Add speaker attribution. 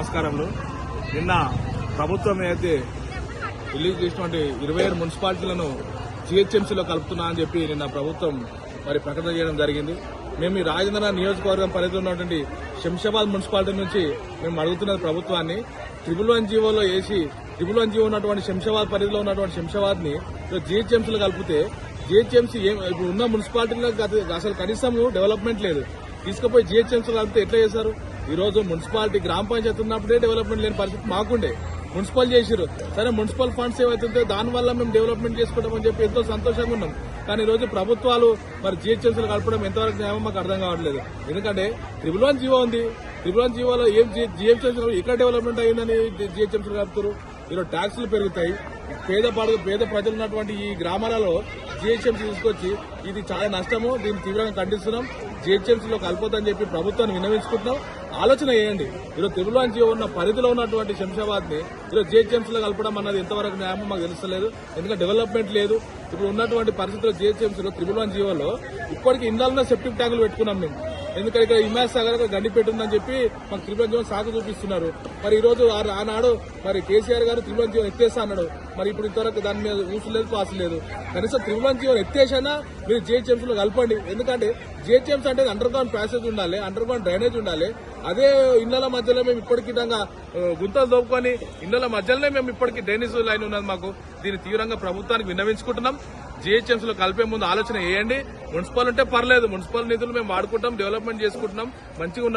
Speaker 1: నమస్కారములు. నిన్న ప్రభుత్వం అయితే రిలీజ్ చేసినటువంటి ఇరవై ఏడు మున్సిపాలిటీలను జిహెచ్ఎంసీలో కలుపుతున్నా అని చెప్పి నిన్న ప్రభుత్వం మరి ప్రకటన చేయడం జరిగింది. మేము ఈ రాజేంద్ర నియోజకవర్గం పరిధిలో ఉన్నటువంటి శంషాబాద్ మున్సిపాలిటీ నుంచి మేము అడుగుతున్నది ప్రభుత్వాన్ని. త్రిబుల్ వన్ జీవోలో వేసి త్రిబుల్ వన్ జీవో ఉన్నటువంటి శంషాబాద్ పరిధిలో ఉన్నటువంటి శంషాబాద్ని కలిపితే జిహెచ్ఎంసీ ఇప్పుడు ఉన్న మున్సిపాలిటీలో అసలు కనీసం డెవలప్మెంట్ లేదు. తీసుకుపోయి జిహెచ్ఎంసీలో కలిపితే ఎట్లా చేశారు? ఈరోజు మున్సిపాలిటీ గ్రామ పంచాయతీ ఉన్నప్పుడే డెవలప్మెంట్ లేని పరిస్థితి మాకుండే. మున్సిపల్ చేసిరు సరే మున్సిపల్ ఫండ్స్ ఏవైతుందో దానివల్ల మేము డెవలప్మెంట్ చేసుకుంటామని చెప్పి ఎంతో సంతోషంగా ఉన్నాం. కానీ ఈరోజు ప్రభుత్వాలు మరి జిహెచ్ఎంసీలు కలపడం ఎంతవరకు న్యాయం మాకు అర్థం కావట్లేదు. ఎందుకంటే ట్రిపుల్ వన్ జీవో ఉంది. ట్రిపుల్ వన్ జీవోలో ఏం జీహెచ్ఎంసీ ఎక్కడ డెవలప్మెంట్ అయ్యిందని జిహెచ్ఎంసీలు కలుపుతారు ఈరోజు ట్యాక్సులు పెరుగుతాయి. పేద పడు పేద ప్రజలు ఉన్నటువంటి ఈ గ్రామాలలో జిహెచ్ఎంసీ తీసుకొచ్చి ఇది చాలా నష్టము దీన్ని తీవ్రంగా ఖండిస్తున్నాం. జిహెచ్ఎంసీలో కలపొద్దని చెప్పి ప్రభుత్వాన్ని విన్నవించుకుంటున్నాం. ఆలోచన చేయండి. ఈరోజు తిరుమలాంజీ ఉన్న పరిధిలో ఉన్నటువంటి శంషాబాద్ని ఈరోజు జిహెచ్ఎంసీలో కలపడం అన్నది ఎంతవరకు న్యాయమో మాకు తెలుస్తలేదు. ఎందుకంటే డెవలప్మెంట్ లేదు. ఇప్పుడు ఉన్నటువంటి పరిస్థితుల్లో జిహెచ్ఎంసీలో త్రిబుల్ జీవోలో ఇప్పటికీ ఇందాలనే సెప్టిక్ ట్యాంకులు పెట్టుకున్నాం మేము. ఎందుకంటే ఇక్కడ హిమాయత్ సాగర్ గండిపేట ఉందని చెప్పి మాకు త్రిపురం జీవన్ సాగు చూపిస్తున్నారు. మరి ఈ రోజు ఆ- ఆనాడు మరి కేసీఆర్ గారు త్రిపురం జీవన్ ఎత్తేస్తా అన్నాడు. మరి ఇప్పుడు ఇంతవరకు దాని మీద ఊసలేదు పాసు లేదు. కనీసం త్రిపురం జీవన్ ఎత్తేసైనా మీరు జిహెచ్ఎంసీ లో కలపండి. ఎందుకంటే జిహెచ్ఎంసీ అంటే అండర్ గ్రౌండ్ ప్యాసేజ్ ఉండాలి అండర్ గ్రౌండ్ డ్రైనేజ్ ఉండాలి. అదే ఇళ్ళ మధ్యలో మేము ఇప్పటికి విధంగా గుంతలు దోపుకొని ఇళ్ళ మధ్యలోనే మేము ఇప్పటికీ డ్రైనేజ్ లైన్ ఉన్నది మాకు. దీన్ని తీవ్రంగా ప్రభుత్వానికి విన్నవించుకుంటున్నాం. జీహెచ్ఎంసీ లో కలిపే ముందు ఆలోచన చేయండి మున్సిపల్ ఉంటే పర్లేదు. మున్సిపల్ నిధులు మేము వాడుకుంటాం డెవలప్మెంట్ చేసుకుంటున్నాం మంచిగా